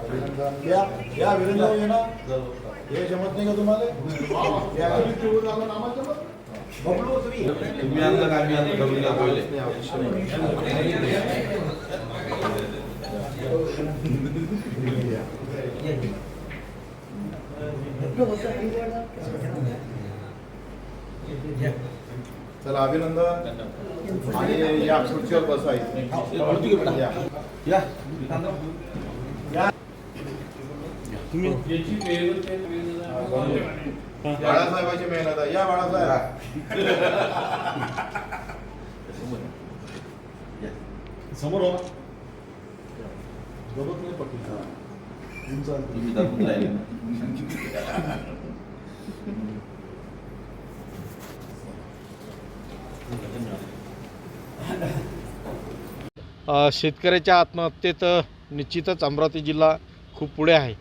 अभिनंदन या या अभिनंदन ये ना हे जमत नाही का तुम्हाला या बबलू तुम्ही तुम्ही आणलं का आम्ही आणलं करून द्या पहिले चला अभिनंदन. आणि या खुर्चीवर बसायचं बाळासाहेबांची मेहनत आहे. या बाळासाहेब. समोर हो. नाही पडली उंच आहे. तुम्ही दाखवून राहिले अ, शेतकऱ्याच्या आत्महत्येत निश्चितच अमरावती जिल्हा खूप पुढे आहे.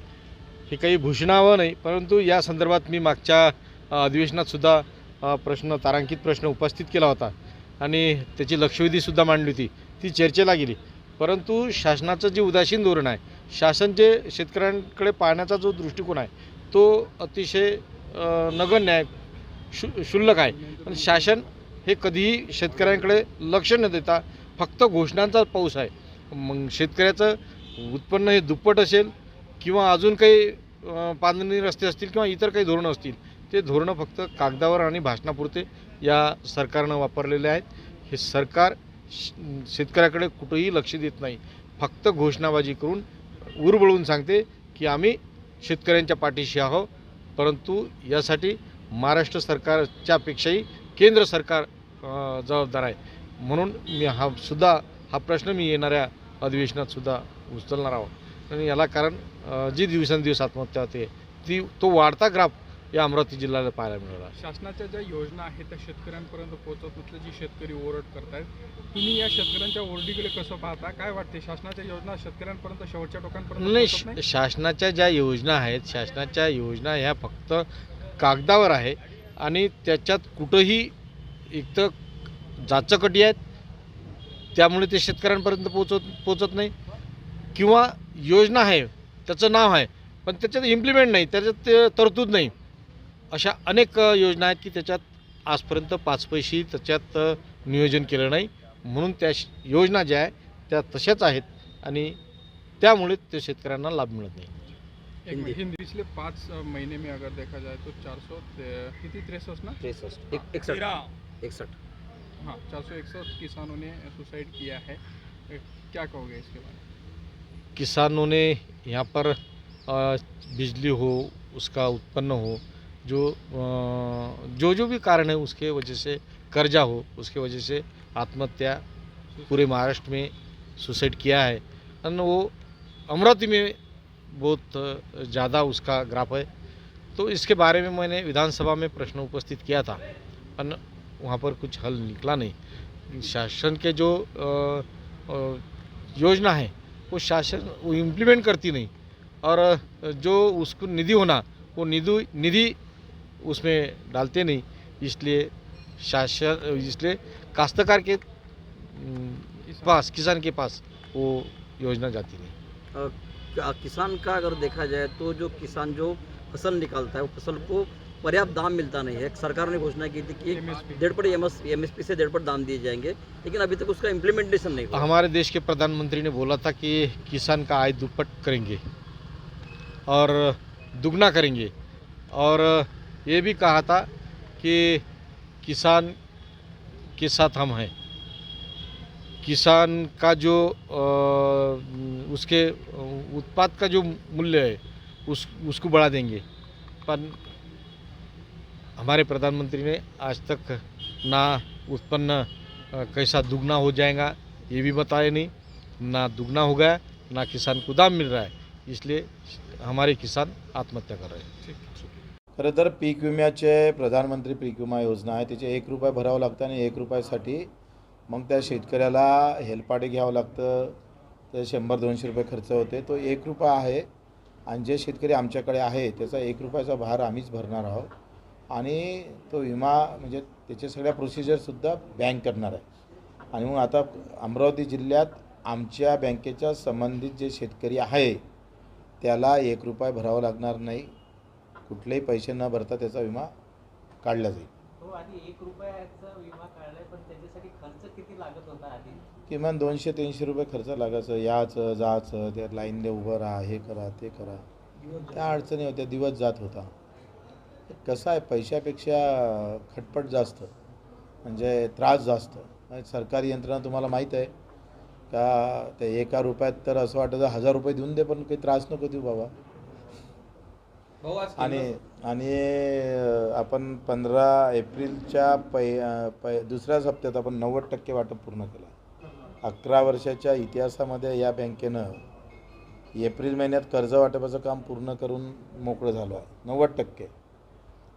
हे काही भूषणावं नाही परंतु या संदर्भात मी मागच्या अधिवेशनातसुद्धा प्रश्न तारांकित प्रश्न उपस्थित केला होता आणि त्याची लक्षवेधीसुद्धा मांडली होती. ती चर्चेला गेली. परंतु शासनाचं जे उदासीन धोरण आहे शासन जे शेतकऱ्यांकडे पाहण्याचा जो दृष्टिकोन आहे तो अतिशय नगण्य आहे शु शुल्लक आहे. पण शासन हे कधीही शेतकऱ्यांकडे लक्ष न देता फक्त घोषणांचा पाऊस आहे. मग शेतकऱ्याचं उत्पन्न हे दुप्पट असेल किंवा अजून काही पांदणी रस्ते असतील किंवा इतर काही धोरणं असतील ते धोरणं फक्त कागदावर आणि भाषणापुरते या सरकारनं वापरलेले आहेत. हे सरकार शेतकऱ्याकडे कुठंही लक्ष देत नाही. फक्त घोषणाबाजी करून उरबळून सांगते की आम्ही शेतकऱ्यांच्या पाठीशी आहो परंतु यासाठी महाराष्ट्र सरकारच्यापेक्षाही केंद्र सरकार जबाबदार आहे. म्हणून मी हा सुद्धा हा प्रश्न मी येणाऱ्या अधिवेशनात सुद्धा उचलणार आहोत. आणि याला कारण जी दिवसेंदिवस आत्महत्या होते ती तो वाढता ग्राफ या अमरावती जिल्ह्याला पाहायला मिळाला. शासनाच्या ज्या योजना आहेत त्या शेतकऱ्यांपर्यंत पोहोचत नसल्या जी शेतकरी ओरड करतायत तुम्ही या शेतकऱ्यांच्या ओरडीकडे कसं पाहता? काय वाटते शासनाच्या योजना शेतकऱ्यांपर्यंत शेवटच्या टोकांपर्यंत नाही शासनाच्या ज्या योजना आहेत शासनाच्या योजना ह्या फक्त कागदावर आहे आणि त्याच्यात कुठंही एक तर जाचकटी आहेत. त्यामुळे ते शेतकऱ्यांपर्यंत पोचत पोचत नाही. किंवा योजना आहे त्याचं नाव आहे पण त्याच्यात इम्प्लिमेंट नाही त्याच्यात ते तरतूद नाही. अशा अनेक योजना आहेत की त्याच्यात आजपर्यंत पाच पैसे त्याच्यात नियोजन केलं नाही. म्हणून त्या श- योजना ज्या आहे त्या तशाच आहेत आणि त्यामुळे ते शेतकऱ्यांना लाभ मिळत नाही. पिछले पाँच महीने में अगर देखा जाए तो चार सौ कितनी तिरसठ ना? तिरसठ एक इकसठ इकसठ हाँ चार सौ इकसठ किसानों ने सुसाइड किया है। क्या कहोगे इसके बारे में? किसानों ने यहाँ पर बिजली हो, उसका उत्पन्न हो, जो जो जो भी कारण है, उसके वजह से कर्जा हो, उसके वजह से आत्महत्या पूरे महाराष्ट्र में सुसाइड किया है। और वो अमरावती में बहुत ज़्यादा उसका ग्राफ है। तो इसके बारे में मैंने विधानसभा में प्रश्न उपस्थित किया था। पर वहाँ पर कुछ हल निकला नहीं। शासन के जो योजना है, वो शासन वो इम्प्लीमेंट करती नहीं। और जो उसको निधि होना, वो निधि निधि उसमें डालते नहीं। इसलिए शासन, इसलिए काश्तकार के पास, किसान के पास वो योजना जाती नहीं। किसान का अगर देखा जाए तो जो किसान जो फ़सल निकालता है, वो फ़सल को पर्याप्त दाम मिलता नहीं है। सरकार ने घोषणा की थी कि डेढ़ एम एस पी से डेढ़ दाम दिए जाएँगे लेकिन अभी तक उसका इम्प्लीमेंटेशन नहीं हुआ। हमारे देश के प्रधानमंत्री ने बोला था कि किसान का आय दुप्पट करेंगे और दुगना करेंगे। और ये भी कहा था कि किसान के साथ हम हैं। किसान का जो उसके उत्पाद का जो मूल्य है उस उसको बढ़ा देंगे। पर हमारे प्रधानमंत्री ने आज तक ना उत्पन्न कैसा दुगना हो जाएगा ये भी बताया नहीं। ना दुगना हो गया ना किसान को दाम मिल रहा है इसलिए हमारे किसान आत्महत्या कर रहे हैं। ठीक खरं तर पीक विम्याचे प्रधानमंत्री पीक विमा योजना आहे त्याचे एक रुपये भरावं लागतं आणि एक रुपयासाठी मग त्या शेतकऱ्याला हेलपाटे घ्यावं लागतं. तर शंभर दोनशे रुपये खर्च होते. तो एक रुपया आहे आणि जे शेतकरी आमच्याकडे आहे त्याचा एक रुपयाचा भार आम्हीच भरणार आहोत. आणि तो विमा म्हणजे त्याचे सगळ्या प्रोसिजरसुद्धा बँक करणार आहे. आणि मग आता अमरावती जिल्ह्यात आमच्या बँकेच्या संबंधित जे शेतकरी आहे त्याला एक रुपया भरावा लागणार नाही. कुठलेही पैसे न भरता त्याचा विमा काढला जाईल. हो आधी एक रुपयाचा विमा काढलाय पण त्याच्यासाठी खर्च किती लागत होता आधी? किमान दोनशे तीनशे रुपये खर्च लागायचं. याचं जायचं त्या लाईनने उभं राहा हे करा ते करा. त्या अडचणी होत्या दिवस जात होता. कसं आहे पैशापेक्षा खटपट जास्त म्हणजे त्रास जास्त. सरकारी यंत्रणा तुम्हाला माहीत आहे का ते एका रुपयात तर असं वाटतं हजार रुपये देऊन दे पण काही त्रास नको देऊ बाबा. आणि आणि आपण पंधरा एप्रिलच्या पै पै दुसऱ्याच हप्त्यात आपण नव्वद टक्के वाटप पूर्ण केलं. अकरा वर्षाच्या इतिहासामध्ये या बँकेनं एप्रिल महिन्यात कर्ज वाटपाचं काम पूर्ण करून मोकळं झालं. आहे नव्वद टक्के.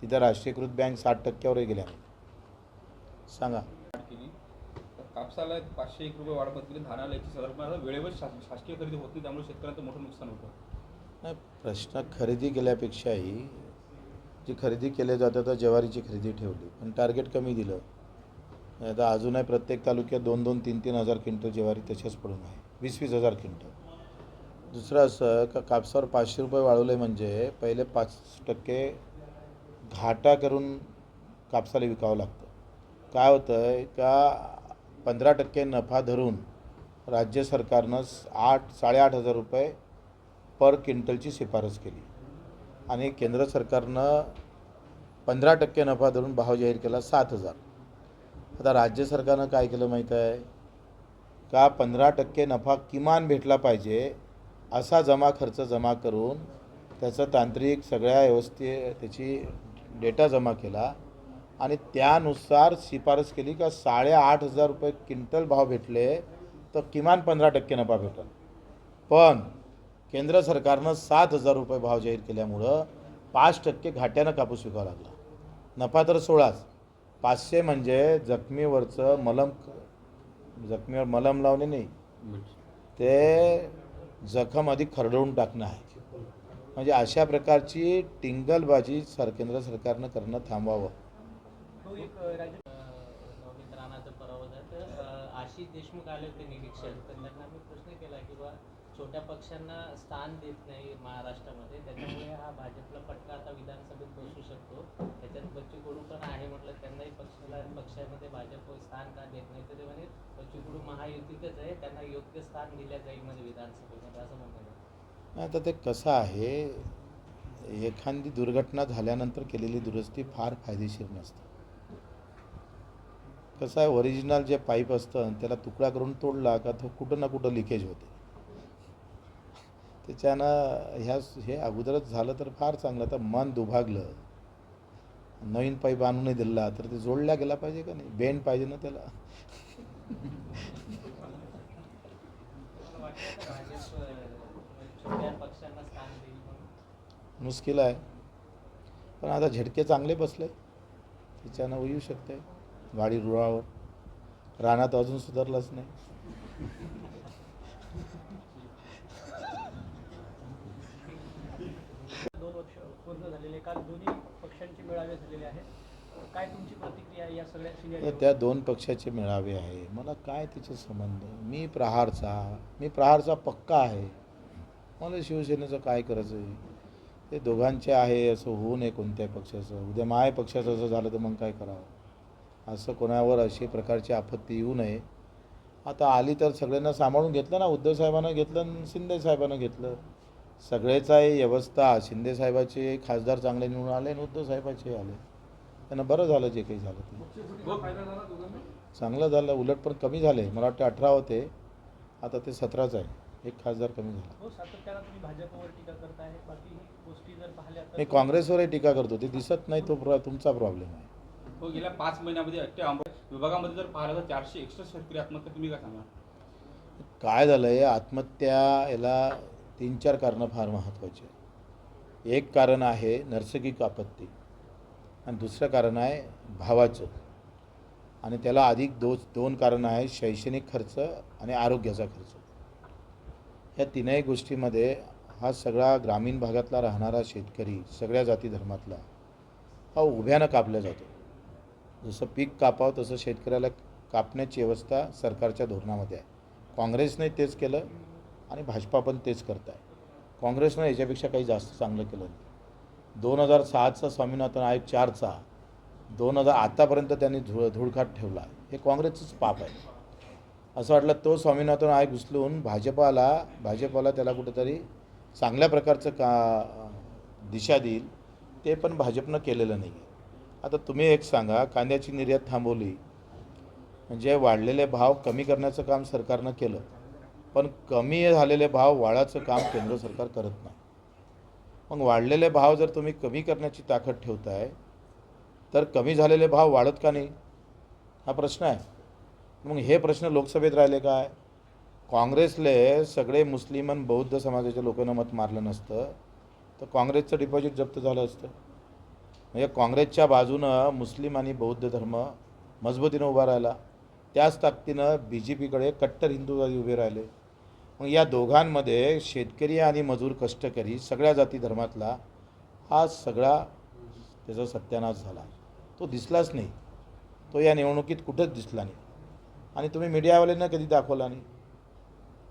तिथं राष्ट्रीयकृत बँक साठ टक्क्यावरही गेल्या. सांगा. कापसाला पाचशे एक रुपये वाढ केली धानाला एकशे आता वेळेवर शास- शासकीय खरेदी होत नाही त्यामुळे शेतकऱ्यांचं मोठं नुकसान होतं. नाही प्रश्न खरेदी केल्यापेक्षाही जी खरेदी केली जातं तर ज्वारीची खरेदी ठेवली. पण टार्गेट कमी दिलं. आता अजूनही प्रत्येक तालुक्यात दोन दोन तीन तीन हजार क्विंटल ज्वारी तसेच पडून आहे. वीस वीस हजार क्विंटल. दुसरं असं का कापसावर पाचशे रुपये वाढवले म्हणजे पहिले पाच टक्के घाटा करून कापसाला विकावं लागतं. काय होतं आहे का पंधरा टक्के नफा धरून राज्य सरकारनं आठ साडेआठ हजार रुपये पर क्विंटलची शिफारस केली. आणि केंद्र सरकारनं पंधरा टक्के नफा धरून भाव जाहीर केला सात हजार. आता राज्य सरकारनं काय केलं माहीत आहे? का पंधरा टक्के नफा किमान भेटला पाहिजे असा जमा खर्च जमा करून त्याचं तांत्रिक सगळ्या व्यवस्थे त्याची डेटा जमा केला आणि त्यानुसार शिफारस केली का साडेआठ हजार रुपये क्विंटल भाव भेटले तर किमान पंधरा टक्के नफा भेटेल. पण केंद्र सरकारनं सात हजार रुपये भाव जाहीर केल्यामुळं पाच टक्के घाट्यानं कापूस विकावा लागला. नफा तर सोळाच. पाचशे म्हणजे जखमीवरचं मलम जखमीवर मलम लावणे नाही. ते जखम अधिक खरडवून टाकणं आहे. म्हणजे अशा प्रकारची टिंगलबाजी सर केंद्र सरकारनं करणं थांबवावं हो, एक तर आशिष देशमुख आले होते निरीक्षण. तर त्यांना मी प्रश्न केला की बा छोट्या पक्षांना स्थान देत नाही महाराष्ट्रामध्ये. त्याच्यामुळे हा भाजपला फटका आता विधानसभेत बसू शकतो. त्याच्यात बच्चू कडू पण आहे म्हटलं त्यांनाही पक्षाला पक्षामध्ये भाजप स्थान का देत नाही? तर ते म्हणे बच्चू कडू महायुतीतच आहे. त्यांना योग्य स्थान दिल्या जाईल म्हणजे विधानसभेमध्ये असं म्हणणं आता ते कसं आहे एखादी दुर्घटना झाल्यानंतर केलेली दुरुस्ती फार फायदेशीर नसते. कसं आहे ओरिजिनल जे पाईप असतं त्याला तुकडा करून तोडला का तो कुठं ना कुठं लिकेज होते. त्याच्यानं ह्या हे अगोदरच झालं तर फार चांगलं. तर मन दुभागलं नवीन पाईप आणूनही दिला तर ते जोडल्या गेला पाहिजे का नाही? बेंड पाहिजे ना त्याला मला वाटतं आता भाजप अ, छोट्या पक्षांना स्थान देईल म्हणून मुश्किल आहे. पण आता झटके चांगले बसले. त्याच्यानं होऊ शकते गाडी रुळावर. रानात अजून सुधारलंच नाही. दोन वर्ष पूर्ण झालेले काल दोन्ही पक्षांचे मेळावे झालेले आहेत. काय तुमची प्रतिक्रिया आहे या सगळ्या तर त्या दोन पक्षाचे मेळावे आहे. मला काय त्याचे संबंध? मी प्रहारचा मी प्रहारचा पक्का आहे. मला शिवसेनेचं काय करायचं आहे ते दोघांचे आहे असं होऊ नये कोणत्याही पक्षाचं. उद्या माय पक्षाचं असं झालं तर मग काय करावं? असं कोणावर अशी प्रकारची आपत्ती येऊ नये. आता आली तर सगळ्यांना सांभाळून घेतलं ना. उद्धव साहेबांना घेतलं आणि शिंदेसाहेबानं घेतलं. सगळेच व्यवस्था शिंदे साहेबाचे खासदार चांगले निवडून आले आणि उद्धव साहेबाचे आले. त्यांना बरं झालं जे काही झालं ते. चांगलं झालं. उलट पण कमी झाले. मला वाटतं अठरा होते. आता ते सतराच आहे. एक खासदार कमी झाला. मी काँग्रेसवरही टीका करतो ते दिसत नाही तो प्र तुमचा प्रॉब्लेम आहे. हो गेल्या पाच महिन्यामध्ये अमरावती विभागामध्ये जर पाहिलं तर चारशे एकसष्ट शेतकरी आत्महत्या तुम्ही काय सांगा? काय झालं आहे आत्महत्या याला तीन चार कारणं फार महत्त्वाची. एक कारण आहे नैसर्गिक आपत्ती आणि दुसरं कारण आहे भावाचं. आणि त्याला अधिक दो दोन कारणं आहे शैक्षणिक खर्च आणि आरोग्याचा खर्च. या तीनही गोष्टीमध्ये हा सगळा ग्रामीण भागातला राहणारा शेतकरी सगळ्या जाती धर्मातला हा उभ्यानं कापला जातो. जसं पीक कापावं तसं शेतकऱ्याला कापण्याची व्यवस्था सरकारच्या धोरणामध्ये आहे. काँग्रेसने तेच केलं आणि भाजपा पण तेच करत आहे काँग्रेसनं याच्यापेक्षा काही जास्त चांगलं केलं नाही. दोन हजार सहाचा स्वामीनाथन आयोग चारचा दोन हजार आतापर्यंत त्यांनी धुळ धुळखाट ठेवला. हे काँग्रेसचंच पाप आहे. असं वाटलं तो स्वामीनाथन आयोग उचलून भाजपाला भाजपाला त्याला कुठेतरी चांगल्या प्रकारचं का दिशा देईल ते पण भाजपनं केलेलं नाही आहे आता तुम्ही एक सांगा कांद्याची निर्यात थांबवली म्हणजे वाढलेले भाव कमी करण्याचं काम सरकारनं केलं पण कमी झालेले भाव वाढाचं काम केंद्र सरकार करत नाही. मग वाढलेले भाव जर तुम्ही कमी करण्याची ताकद ठेवताय तर कमी झालेले भाव वाढत का नाही? हा प्रश्न आहे. मग हे प्रश्न लोकसभेत राहिले काय? काँग्रेसले सगळे मुस्लिम आणि बौद्ध समाजाच्या लोकांना मत मारलं नसतं तर काँग्रेसचं डिपॉझिट जप्त झालं असतं. म्हणजे काँग्रेसच्या बाजूनं मुस्लिम आणि बौद्ध धर्म मजबूतीनं उभा राहिला. त्याच ताकदीनं बी जे पीकडे कट्टर हिंदूवादी उभे राहिले. मग या दोघांमध्ये शेतकरी आणि मजूर कष्टकरी सगळ्या जाती धर्मातला हा सगळा त्याचा सत्यानाश झाला. तो दिसलाच नाही. तो या निवडणुकीत कुठंच दिसला नाही. आणि तुम्ही मीडियावाल्यांना कधी दाखवला नाही?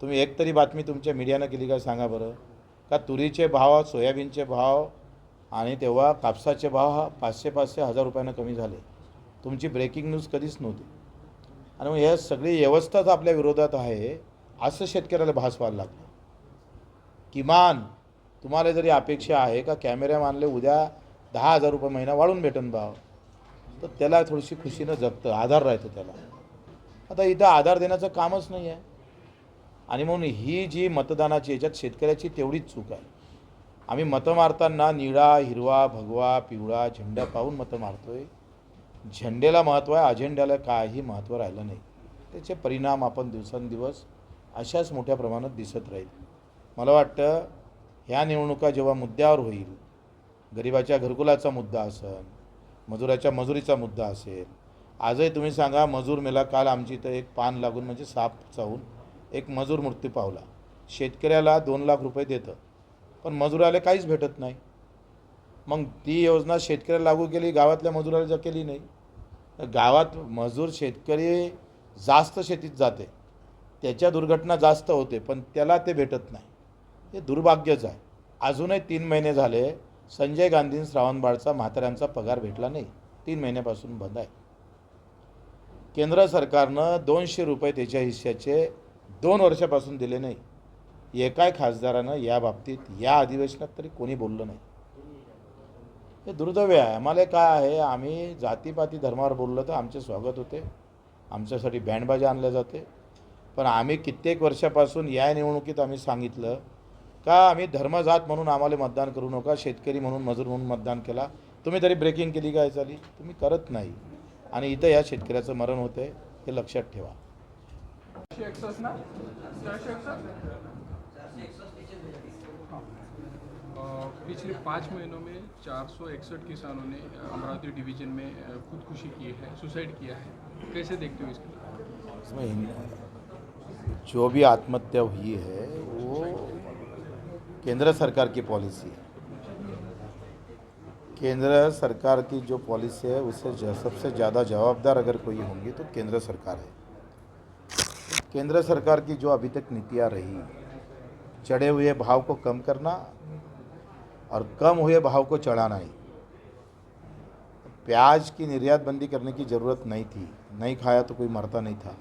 तुम्ही एक तरी बातमी तुमच्या मीडियानं केली का सांगा बरं? का तुरीचे भाव सोयाबीनचे भाव आणि तेव्हा कापसाचे भाव हा पाचशे पाचशे हजार रुपयानं कमी झाले. तुमची ब्रेकिंग न्यूज कधीच नव्हती. आणि मग ह्या सगळी व्यवस्थाच आपल्या विरोधात आहे असं शेतकऱ्याला भास व्हायला लागलं. किमान तुम्हाला जरी अपेक्षा आहे का कॅमेरामॅनले उद्या दहा हजार रुपये महिना वाढून भेटन भाव तर त्याला थोडीशी खुशीनं जगतं आधार राहतो त्याला. आता इथं आधार देण्याचं कामच नाही आहे आणि म्हणून ही जी मतदानाची याच्यात शेतकऱ्याची तेवढीच चूक आहे. आम्ही मतं मारताना निळा हिरवा भगवा पिवळा झेंडा पाहून मतं मारतोय. झेंडेला महत्त्व आहे अजेंड्याला काही महत्त्व राहिलं नाही. त्याचे परिणाम आपण दिवसेंदिवस अशाच मोठ्या प्रमाणात दिसत राहील. मला वाटतं ह्या निवडणुका जेव्हा मुद्द्यावर होईल गरिबाच्या घरकुलाचा मुद्दा असेल मजुराच्या मजुरीचा मुद्दा असेल आजही तुम्ही सांगा मजूर मेला काल आमची इथं एक पान लागून म्हणजे साप चावून एक मजूर मृत्यू पावला. शेतकऱ्याला दोन लाख रुपये देतं. पण मजुराला काहीच भेटत नाही. मग ती योजना शेतकऱ्याला लागू केली गावातल्या मजुराला जर केली नाही तर गावात मजूर शेतकरी जास्त शेतीत जाते. त्याच्या दुर्घटना जास्त होते पण त्याला ते भेटत नाही. हे दुर्भाग्यच आहे. अजूनही तीन महिने झाले संजय गांधी श्रावणबाळचा म्हाताऱ्यांचा पगार भेटला नाही. तीन महिन्यापासून बंद आहे. केंद्र सरकारनं दोनशे रुपये त्याच्या हिश्श्याचे दोन वर्षापासून दिले नाही. एकाय खासदारानं या बाबतीत या अधिवेशनात तरी कोणी बोललं नाही. हे दुर्दैव आहे. आम्हाला काय आहे आम्ही जातीपाती धर्मावर बोललं तर आमचे स्वागत होते. आमच्यासाठी बँडबाजा आणल्या जाते. पण आम्ही कित्येक वर्षापासून या निवडणुकीत आम्ही सांगितलं का आम्ही धर्मजात म्हणून आम्हाला मतदान करू नका शेतकरी म्हणून मजूर म्हणून मतदान केला. तुम्ही तरी ब्रेकिंग केली काय चाली? तुम्ही करत नाही. आणि इथं या शेतकऱ्याचं मरण होतं आहे हे लक्षात ठेवा. पिछले पाँच महीनों में 461 किसानों ने अमरावती डिवीज़न में खुदकुशी की है सुसाइड किया है। कैसे देखते हो इसको? इसमें जो भी आत्महत्या हुई है वो केंद्र सरकार की पॉलिसी है। केंद्र सरकार की जो पॉलिसी है उससे सबसे ज़्यादा जवाबदार अगर कोई होंगी तो केंद्र सरकार है। केंद्र सरकार की जो अभी तक नीतियाँ रही, चढ़े हुए भाव को कम करना और कम हुए भाव को चढ़ाना ही। प्याज की निर्यात बंदी करने की ज़रूरत नहीं थी, नहीं खाया तो कोई मरता नहीं था।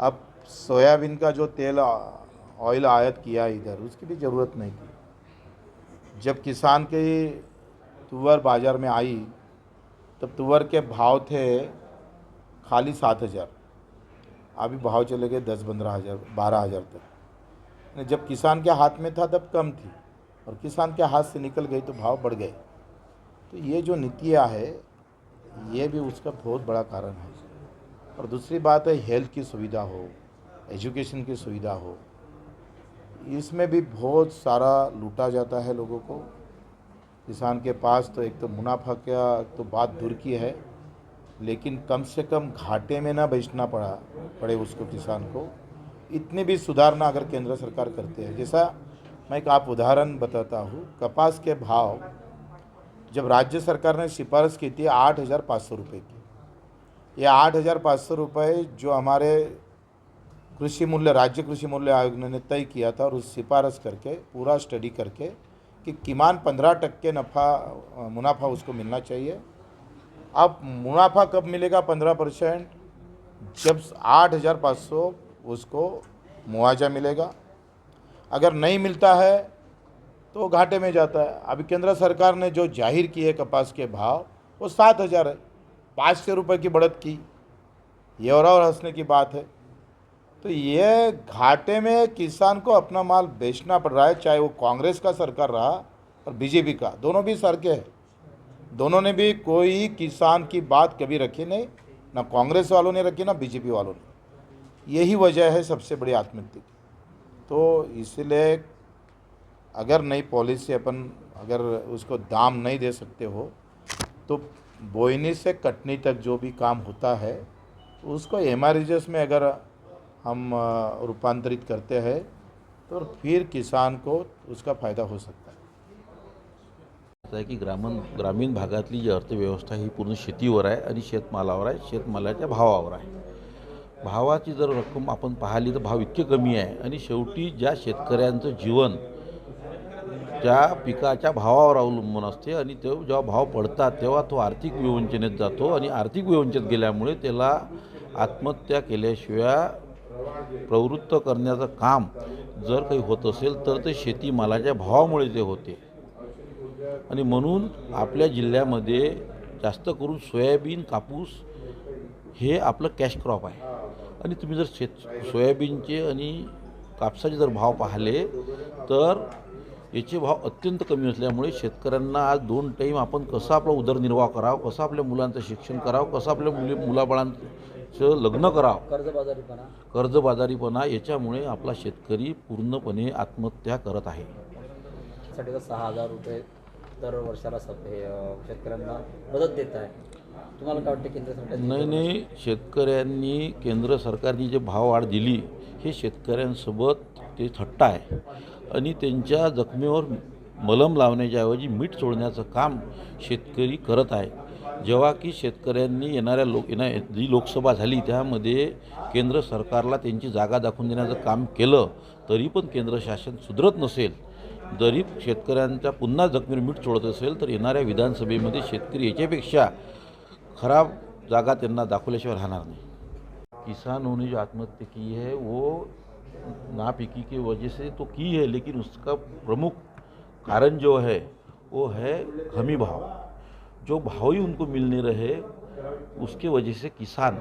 अब सोयाबीन का जो तेल, ऑयल आयात किया इधर, उसकी भी ज़रूरत नहीं थी। जब किसान के तुअर बाज़ार में आई, तब तुअर के भाव थे खाली सात हज़ार। अभी भाव चले गए दस पंद्रह हज़ार, बारह हज़ार तक। जब किसान के हाथ में था, तब कम थी। और किसान के हाथ से निकल गई तो भाव बढ़ गए। तो ये जो नीतियाँ है, ये भी उसका बहुत बड़ा कारण है। और दूसरी बात है हेल्थ की सुविधा हो एजुकेशन की सुविधा हो। इसमें भी बहुत सारा लूटा जाता है लोगों को। किसान के पास तो एक तो मुनाफा का तो बात दूर की है। लेकिन कम से कम घाटे में ना बेचना पड़ा, पड़े उसको, किसान को। इतनी भी सुधारना अगर केंद्र सरकार करते हैं। जैसा मैं एक आप उदाहरण बताता हूँ। कपास के भाव, जब राज्य सरकार ने सिफारिश की थी आठ हज़ार पाँच सौ रुपये की। ये आठ हज़ार पाँच सौ रुपये जो हमारे कृषि मूल्य, राज्य कृषि मूल्य आयोग ने तय किया था और उस सिफारिश करके, पूरा स्टडी करके, कि किमान पंद्रह टक्के नफ़ा, मुनाफा उसको मिलना चाहिए। अब मुनाफा कब मिलेगा पंद्रह परसेंट? जब आठ हज़ार पाँच सौ उसको मुआवजा मिलेगा। अगर नहीं मिलता है तो घाटे में जाता है। अभी केंद्र सरकार ने जो ज़ाहिर किए कपास के भाव, वो सात हज़ार है। पाँच सौ रुपये की बढ़त की। ये और और हंसने की बात है। तो ये घाटे में किसान को अपना माल बेचना पड़ रहा है, चाहे वो कांग्रेस का सरकार रहा और बीजेपी का। दोनों भी सर के हैं। दोनों ने भी कोई किसान की बात कभी रखी नहीं, ना कांग्रेस वालों ने रखी, ना बीजेपी वालों ने। यही वजह है सबसे बड़ी आत्महत्या की। तो इसलिए अगर नई पॉलिसी अपन, अगर उसको दाम नहीं दे सकते हो तो बोइनी से कटनी तक जो भी काम होता है, उसको एम में अगर हम रूपांतरित करते हैं तो फिर किसान को उसका फ़ायदा हो सकता है। आहे की ग्रामीण ग्रामीण भागातली जी अर्थव्यवस्था ही पूर्ण शेतीवर आहे आणि शेतमालावर आहे शेतमालाच्या भावावर आहे. भावाची जर रक्कम आपण पाहिली तर भाव इतके कमी आहे आणि शेवटी ज्या शेतकऱ्यांचं जीवन त्या पिकाच्या भावावर अवलंबून असते आणि ते जेव्हा भाव पडतात तेव्हा तो आर्थिक विवंचनेत जातो आणि आर्थिक विवंचनेत गेल्यामुळे त्याला आत्महत्या केल्याशिवाय प्रवृत्त करण्याचं काम जर काही होत असेल तर ते शेतीमालाच्या भावामुळे ते होते. आणि म्हणून आपल्या जिल्ह्यामध्ये जास्त करून सोयाबीन कापूस हे आपलं कॅश क्रॉप आहे. आणि तुम्ही जर शेत सोयाबीनचे आणि कापसाचे जर भाव पाहिले तर याचे भाव अत्यंत कमी असल्यामुळे शेतकऱ्यांना आज दोन टाईम आपण कसं आपला उदरनिर्वाह करावं कसं आपल्या मुलांचं शिक्षण करावं कसं आपल्या मुली मुलाबाळांचं लग्न करावं कर्जबाजारीपणा. कर्जबाजारीपणा याच्यामुळे आपला शेतकरी पूर्णपणे आत्महत्या करत आहे. सहा हजार रुपये दर वर्षाला हे शेतकऱ्यांना मदत देत आहे. तुम्हाला काय वाटतं केंद्र सरकार नाही नाही. शेतकऱ्यांनी केंद्र सरकारने जे भाववाढ दिली हे शेतकऱ्यांसोबत ते थट्टा आहे. आणि त्यांच्या जखमेवर मलम लावण्याच्याऐवजी मीठ सोडण्याचं काम शेतकरी करत आहे. जेव्हा की शेतकऱ्यांनी येणाऱ्या लोक येणा जी लोकसभा झाली त्यामध्ये केंद्र सरकारला त्यांची जागा दाखवून देण्याचं काम केलं तरी पण केंद्र शासन सुधरत नसेल. जरी शेतकऱ्यांच्या पुन्हा जखमीवर मीठ सोडत असेल, तर येणाऱ्या विधानसभेमध्ये शेतकरी खराब जागा त्यांना दाखवल्याशिवाय राहणार नहीं. किसानों ने जो आत्महत्या की है वो नापिकी की वजह से तो की है, लेकिन उसका प्रमुख कारण जो है, वो है हमी भाव। जो भाव ही उनको मिल नहीं रहे, उसके वजह से किसान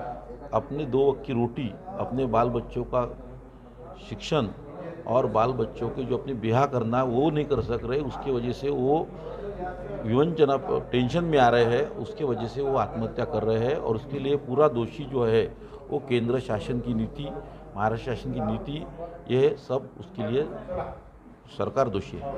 अपने दो वक्त की रोटी, अपने बाल बच्चों का शिक्षण और बाल बच्चों के जो अपने ब्याह करना वो नहीं कर सक रहे, उसकी वजह से वो विवंचना टेंशन में आ रहे हैं, उसके वजह से वो आत्महत्या कर रहे हैं और उसके लिए पूरा दोषी जो है, वो केंद्र शासन की नीति, महाराष्ट्र शासन की नीति, ये सब उसके लिए सरकार दोषी है।